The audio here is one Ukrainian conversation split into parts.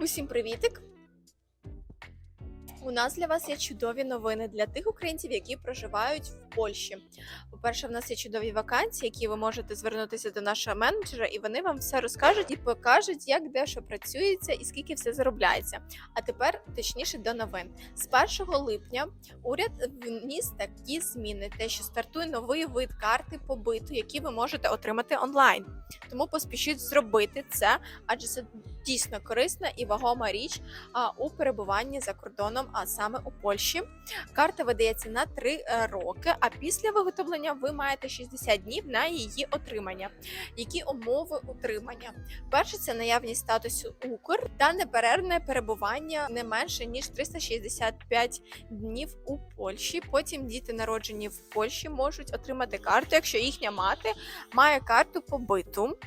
Усім привітик! У нас для вас є чудові новини для тих українців, які проживають в Польщі. По-перше, в нас є чудові вакансії, які ви можете звернутися до нашого менеджера, і вони вам все розкажуть і покажуть, як де що працюється і скільки все заробляється. А тепер точніше до новин. З 1 липня уряд вніс такі зміни, те, що стартує новий вид карти побиту, які ви можете отримати онлайн. Тому поспішіть зробити це, адже це дійсно корисна і вагома річ у перебуванні за кордоном, а саме у Польщі. Карта видається на 3 роки, а після виготовлення ви маєте 60 днів на її отримання. Які умови утримання? Перше це наявність статусу Укр та неперервне перебування не менше ніж 365 днів у Польщі. Потім діти, народжені в Польщі, можуть отримати карту, якщо їхня мати має карту побиту.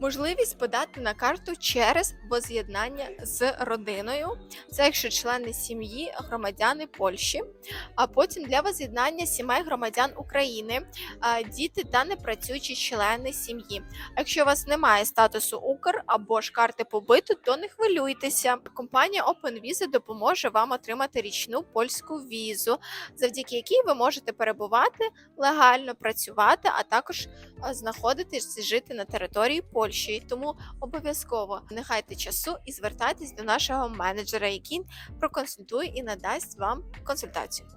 Можливість подати на карту через воз'єднання з родиною, це якщо члени сім'ї громадяни Польщі, а потім для воз'єднання сімей громадян України, діти та непрацюючі члени сім'ї. Якщо у вас немає статусу Укр або ж карти побиту, то не хвилюйтеся. Компанія OpenVisa допоможе вам отримати річну польську візу, завдяки якій ви можете перебувати легально працювати, а також знаходитись жити на території Польщі. Тому обов'язково не гайте часу і звертайтесь до нашого менеджера, який проконсультує і надасть вам консультацію.